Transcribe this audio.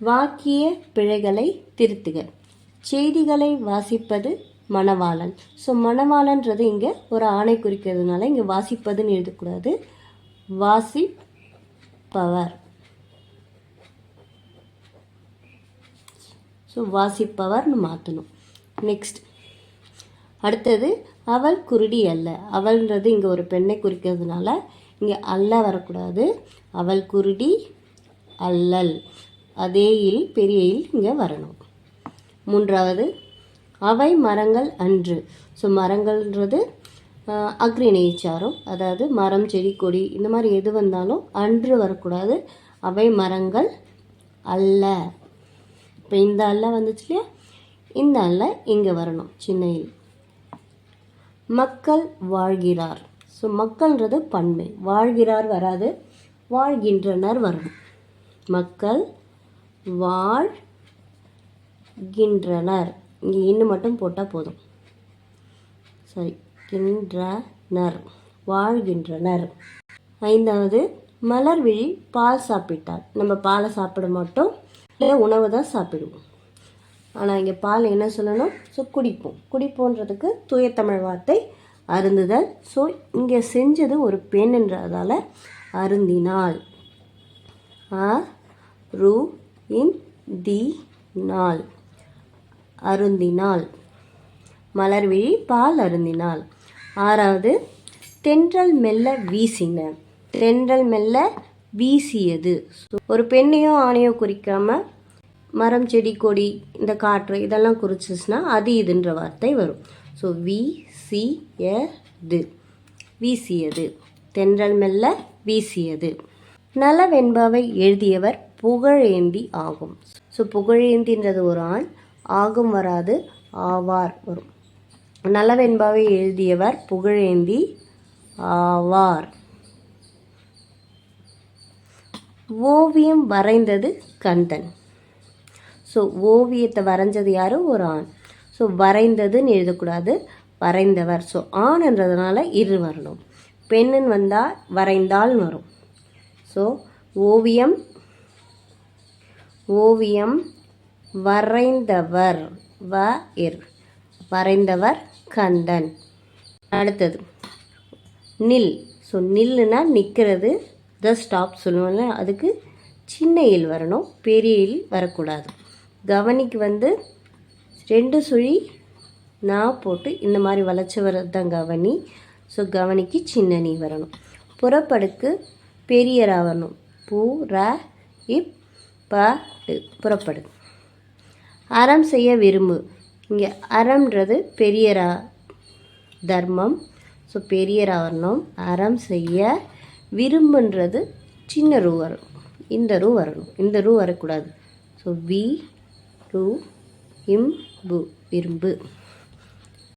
வாக்கிய பிழைகளை திருத்துக. செய்திகளை வாசிப்பது மணவாளன். ஸோ மணவாளன்றது இங்கே ஒரு ஆணை குறிக்கிறதுனால இங்கே வாசிப்பதுன்னு எழுதக்கூடாது. வாசிப்பவர். ஸோ வாசிப்பவர்னு மாற்றணும் நெக்ஸ்ட் அடுத்தது அவள் குருடி அல்ல. அவள்ன்றது இங்கே ஒரு பெண்ணை குறிக்கிறதுனால இங்கே அல்ல வரக்கூடாது. அவள் குருடி அல்லல். அதே இல் பெரிய இல் இங்கே வரணும். மூன்றாவது அவை மரங்கள் அன்று. ஸோ மரங்கள்ன்றது ஆஹ், அக்ரி அதாவது மரம் செடி கொடி இந்த மாதிரி எது வந்தாலும் அன்று வரக்கூடாது. அவை மரங்கள் அல்ல. இப்போ இந்த அல்ல வந்துச்சு இல்லையா? இந்த அல்ல இங்கே வரணும் சின்னையில் மக்கள் வாழ்கிறார். ஸோ மக்கள்ன்றது பன்மை வாழ்கிறார் வராது வாழ்கின்றனர் வரணும். மக்கள் வாழ்கின்றனர். இங்கே இன்னும் மட்டும் போட்டால் போதும். சரி கின்றனர். வாழ்கின்றனர். ஐந்தாவது மலர்விழி பால் சாப்பிட்டார் நம்ம பாலை சாப்பிட மாட்டோம். இல்லை உணவு தான் சாப்பிடுவோம். ஆனால் இங்கே பால் என்ன சொல்லணும்? ஸோ குடிப்போம். குடிப்போன்றதுக்கு தூய தமிழ் வார்த்தை அருந்துதல். ஸோ இங்கே செஞ்சது ஒரு பெண்ன்றதால அருந்தினாள் ஆ ரூ இன் தி நாள். அருந்தினாள் மலர்விழி பால் அருந்தினாள் ஆறாவது தென்றல் மெல்ல வீசின. தென்றல் மெல்ல வீசியது. ஒரு பெண்ணையோ ஆணையோ குறிக்காம மரம் செடி கொடி இந்த காற்று இதெல்லாம் குறிச்சிச்சுன்னா அது இதுன்ற வார்த்தை வரும். ஸோ வி சி து வீசியது. தென்றல் மெல்ல வீசியது. நலவென்பாவை எழுதியவர் புகழேந்தி ஆகும். ஸோ புகழேந்தின்றது ஒரு ஆண் ஆகும் வராது ஆவார் வரும். நல்லவென்பாவை எழுதியவர் புகழேந்தி ஆவார். ஓவியம் வரைந்தது கந்தன். ஸோ ஓவியத்தை வரைஞ்சது யாரும் ஒரு ஆண். ஸோ வரைந்ததுன்னு எழுதக்கூடாது வரைந்தவர். ஸோ ஆண்ன்றதுனால இரு வரணும். பெண்ணுன்னு வந்தால் வரைந்தால்னு வரும். ஸோ ஓவியம் ஓவியம் வரைந்தவர் வ இர். வரைந்தவர் கந்தன். அடுத்தது நில். ஸோ நில்லுனா நிற்கிறது த ஸ்டாப் சொல்லுவோம்ல அதுக்கு சின்ன இல் வரணும் பெரிய இல் வரக்கூடாது. கவனிக்கு வந்து ரெண்டு சுழி நான் போட்டு இந்த மாதிரி வளைச்சி வர்றது தான் கவனி. ஸோ கவனிக்கு சின்ன நீ வரணும். புறப்படுக்கு பெரியரா வரணும். பூ ர இப் பாடு புறப்படு. அறம் செய்ய விரும்பு. இங்கே அறம்ன்றது பெரியரா தர்மம். ஸோ பெரியரா வரணும் அறம் செய்ய விரும்புன்றது சின்ன ரூ வரும். இந்த ரூ வரணும். இந்த ரூ வரக்கூடாது. ஸோ வி ரூ இம் பு விரும்பு.